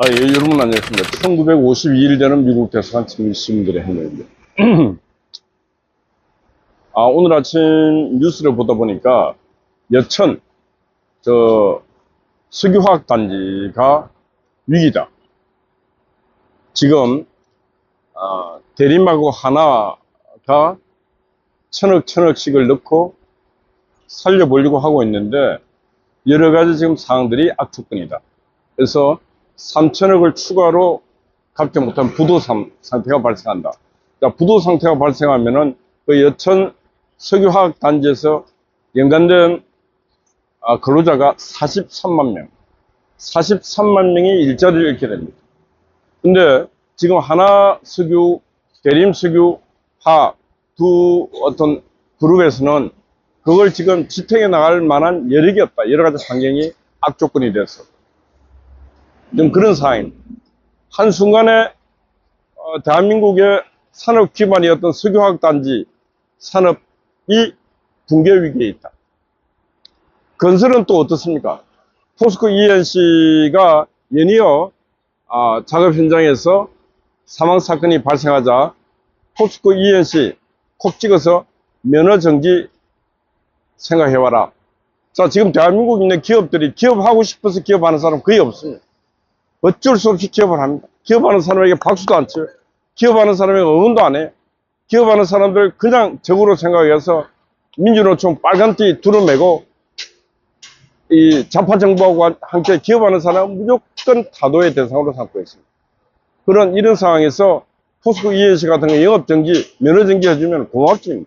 아, 예, 여러분 안녕하십니까. 1952일 되는 미국 대사관 시민들의 행동입니다. 아, 오늘 아침 뉴스를 보다 보니까 여천, 저, 석유화학 단지가 위기다. 지금, 아, 대림하고 하나가 천억, 천억씩을 넣고 살려보려고 하고 있는데, 여러 가지 지금 상황들이 악조건이다. 그래서 3천억을 추가로 갚지 못한 부도 상- 상태가 발생한다. 자, 부도 상태가 발생하면은 그 여천 석유화학 단지에서 연관된 아, 근로자가 43만 명, 43만 명이 일자리를 잃게 됩니다. 근데 지금 하나 석유, 대림 석유, 화, 두 어떤 그룹에서는 그걸 지금 지탱해 나갈 만한 여력이 없다. 여러 가지 환경이 악조건이 돼서. 좀 그런 상황입니다. 한순간에 어, 대한민국의 산업 기반이었던 석유화학 단지 산업이 붕괴 위기에 있다. 건설은 또 어떻습니까? 포스코 ENC가 연이어 아, 작업 현장에서 사망 사건이 발생하자 포스코 ENC 콕 찍어서 면허 정지 생각해봐라. 자, 지금 대한민국에 있는 기업들이 기업하고 싶어서 기업하는 사람 거의 없습니다. 어쩔 수 없이 기업을 합니다. 기업하는 사람에게 박수도 안 쳐요. 기업하는 사람에게 응원도 안 해요. 기업하는 사람들 그냥 적으로 생각해서 민주노총 빨간띠 두루매고 이 좌파 정부하고 함께 기업하는 사람은 무조건 타도의 대상으로 삼고 있습니다. 그런 이런 상황에서 포스코 ENC 같은 거 영업 정지, 면허 정지 해주면 고맙지.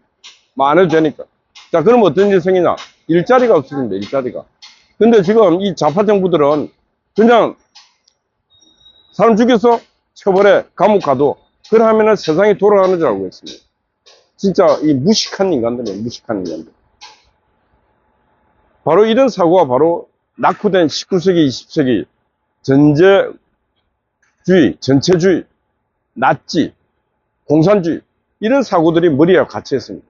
뭐안 해도 되니까. 자, 그럼 어떤 일이 생기냐? 일자리가 없어집니다, 일자리가. 근데 지금 이 좌파 정부들은 그냥 사람 죽여서 처벌해 감옥 가도 그러면은 세상이 돌아가는 줄 알고 있습니다. 진짜 이 무식한 인간들이에요. 무식한 인간들. 바로 이런 사고가 바로 낙후된 19세기, 20세기 전제주의, 전체주의, 나치, 공산주의 이런 사고들이 머리에 같이 있습니다.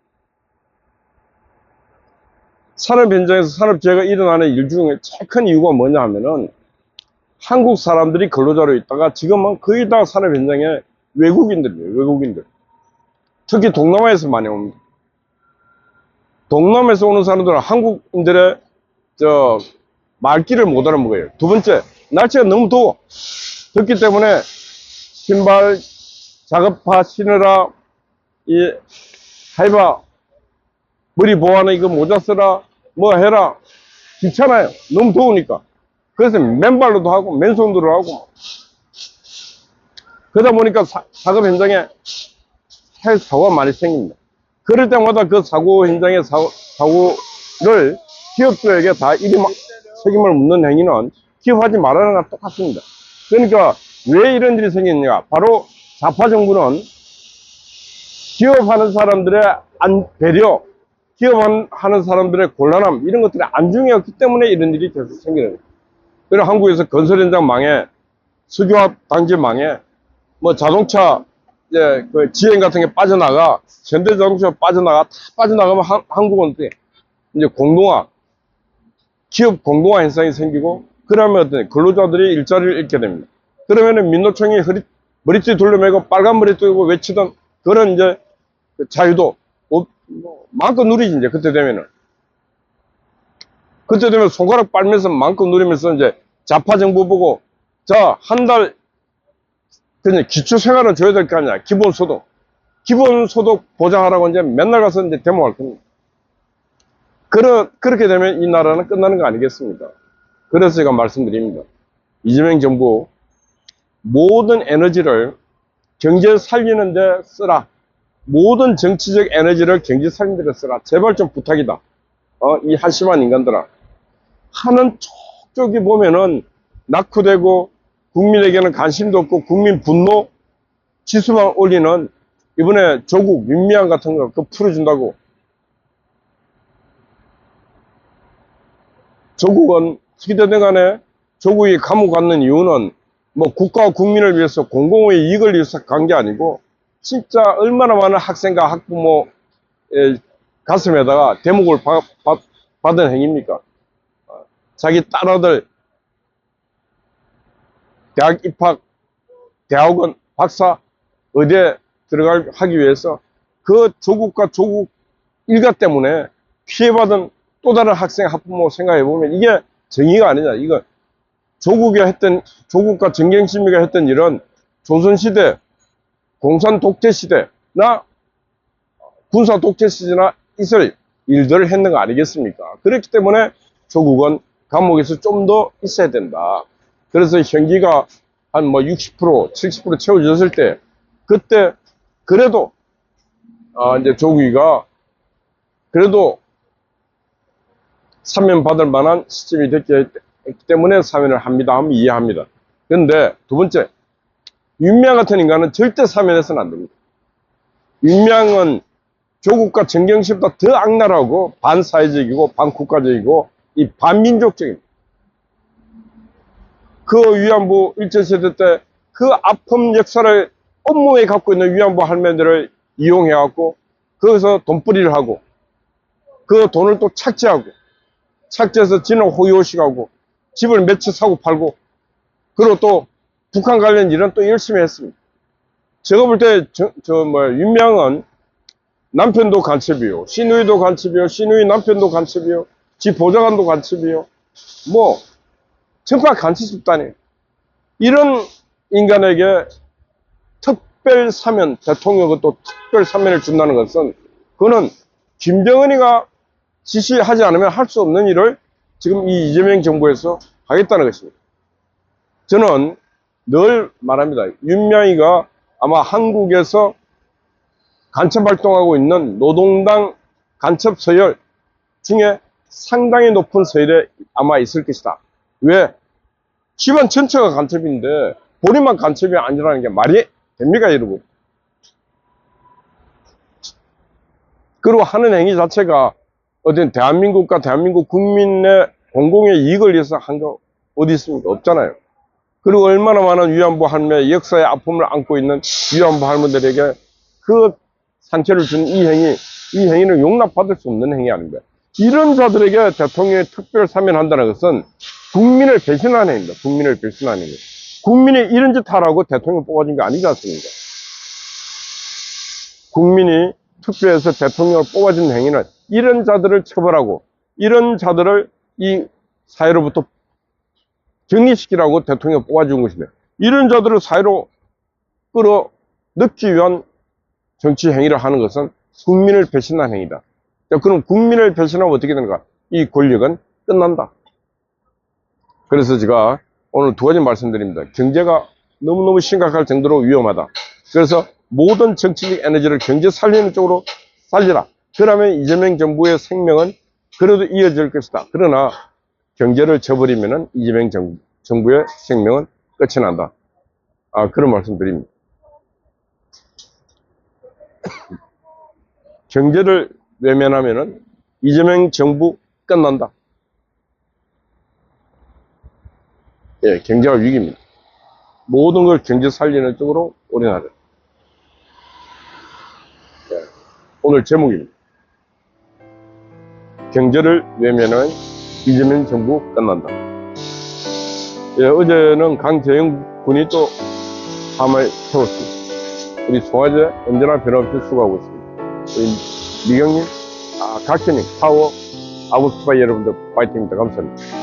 산업 현장에서 산업재해가 일어나는 일 중에 제일 큰 이유가 뭐냐 하면은 한국 사람들이 근로자로 있다가 지금은 거의 다 산업 현장에 외국인들이에요, 외국인들. 특히 동남아에서 많이 옵니다. 동남아에서 오는 사람들은 한국인들의 저 말귀를 못 알아먹어요. 두 번째, 날씨가 너무 더워. 덥기 때문에 신발 작업화 신으라, 이 하이바 머리 보호하는 이거 모자 쓰라, 뭐 해라. 귀찮아요. 너무 더우니까. 그래서 맨발로도 하고 맨손으로 하고 그러다 보니까 사, 작업 현장에 해 사고가 많이 생깁니다. 그럴 때마다 그 사고 현장의 사고, 사고를 기업주에게 다 마- 책임을 묻는 행위는 기업하지 말라는 거랑 똑같습니다. 그러니까 왜 이런 일이 생기느냐? 바로 좌파 정부는 기업하는 사람들의 안, 배려, 기업하는 사람들의 곤란함 이런 것들이 안중이었기 때문에 이런 일이 계속 생기는 거예요. 그리고 한국에서 건설 현장 망해, 석유화학 단지 망해, 뭐 자동차 이제 그 지행 같은 게 빠져나가, 현대 자동차 빠져나가, 다 빠져나가면 한, 한국은 어떻게 이제 공동화, 기업 공동화 현상이 생기고, 그러면 어떤 근로자들이 일자리를 잃게 됩니다. 그러면은 민노총이 허리, 머리띠 돌려매고 빨간 머리 뜨고 외치던 그런 이제 그 자유도 어, 뭐 마음껏 누리지 이제 그때 되면은. 그때 되면 손가락 빨면서 마음껏 누리면서 이제 좌파 정부 보고 자, 한 달, 그냥 기초 생활은 줘야 될 거 아니야. 기본 소득. 기본 소득 보장하라고 이제 맨날 가서 이제 데모할 겁니다. 그러, 그렇게 되면 이 나라는 끝나는 거 아니겠습니까? 그래서 제가 말씀드립니다. 이재명 정부 모든 에너지를 경제 살리는 데 쓰라. 모든 정치적 에너지를 경제 살리는 데 쓰라. 제발 좀 부탁이다. 어, 이 한심한 인간들아. 하는 쪽쪽이 보면은 낙후되고 국민에게는 관심도 없고 국민 분노 지수만 올리는 이번에 조국 민미안 같은 거 그거 풀어준다고 조국은 어떻게든 간에 조국이 감옥 갔는 이유는 뭐 국가와 국민을 위해서 공공의 이익을 위해서 간 게 아니고 진짜 얼마나 많은 학생과 학부모 의 가슴에다가 대목을 받, 받, 받은 행위입니까? 자기 딸아들 대학 입학, 대학원, 박사, 의대 들어갈, 하기 위해서 그 조국과 조국 일가 때문에 피해받은 또 다른 학생 학부모 생각해 보면 이게 정의가 아니냐. 이거 조국이 했던, 조국과 정경심이가 했던 일은 조선시대, 공산 독재 시대나 군사 독재 시대나 있을 일들을 했는 거 아니겠습니까? 그렇기 때문에 조국은 감옥에서 좀 더 있어야 된다. 그래서 형기가 한 뭐 60%, 70% 채워졌을 때, 그때 그래도 아 이제 조국이가 그래도 사면 받을 만한 시점이 됐기 때문에 사면을 합니다. 하면 이해합니다. 그런데 두 번째, 윤미향 같은 인간은 절대 사면해서는 안 됩니다. 윤미향은 조국과 정경심보다 더 악랄하고 반사회적이고 반국가적이고 이 반민족적입니다. 그 위안부 일제시대 때 그 아픔 역사를 업무에 갖고 있는 위안부 할매들을 이용해갖고 거기서 돈벌이를 하고 그 돈을 또 착취하고 착취해서 지는 호요식하고 집을 몇 채 사고 팔고 그리고 또 북한 관련 일은 또 열심히 했습니다. 제가 볼 때 저 뭐 윤명은 남편도 간첩이요. 신우이도 간첩이요. 신우이 남편도 간첩이요. 지 보좌관도 간첩이요. 뭐, 정말 간첩 집단이에요. 이런 인간에게 특별 사면, 대통령은 또 특별 사면을 준다는 것은, 그거는 김정은이가 지시하지 않으면 할 수 없는 일을 지금 이 이재명 정부에서 하겠다는 것입니다. 저는 늘 말합니다. 윤명이가 아마 한국에서 간첩 활동하고 있는 노동당 간첩 서열 중에 상당히 높은 서열에 아마 있을 것이다. 왜? 집안 전체가 간첩인데 본인만 간첩이 아니라는 게 말이 됩니까, 여러분? 그리고 하는 행위 자체가 어떤 대한민국과 대한민국 국민의 공공의 이익을 위해서 한 거 어디 있습니까? 없잖아요. 그리고 얼마나 많은 위안부 할매, 역사의 아픔을 안고 있는 위안부 할머니들에게 그 상처를 준 이 행위, 이 행위는 용납받을 수 없는 행위 아닙니까? 이런 자들에게 대통령이 특별 사면한다는 것은 국민을 배신하는 행위입니다. 국민을 배신하는 행위. 국민이 이런 짓 하라고 대통령 뽑아준 게 아니지 않습니까? 국민이 투표해서 대통령을 뽑아준 행위는 이런 자들을 처벌하고 이런 자들을 이 사회로부터 격리시키라고 대통령을 뽑아준 것입니다. 이런 자들을 사회로 끌어 넣기 위한 정치 행위를 하는 것은 국민을 배신한 행위다. 자, 그럼 국민을 배신하면 어떻게 되는가? 이 권력은 끝난다. 그래서 제가 오늘 두 가지 말씀드립니다. 경제가 너무너무 심각할 정도로 위험하다. 그래서 모든 정치적 에너지를 경제 살리는 쪽으로 살리라. 그러면 이재명 정부의 생명은 그래도 이어질 것이다. 그러나 경제를 쳐버리면은 이재명 정, 정부의 생명은 끝이 난다. 아, 그런 말씀 드립니다. 경제를 외면하면은 이재명 정부 끝난다. 예, 경제가 위기입니다. 모든 걸 경제 살리는 쪽으로 올인하자. 예, 오늘 제목입니다. 경제를 외면하면 이재명 정부 끝난다. 예, 어제는 강재영 군이 또 밤을 태웠습니다. 우리 송화제 언제나 변함없이 수고하고 있습니다. 우리 미경님, 아, 각현님, 파워, 아부스파 여러분들 파이팅입니다. 감사합니다.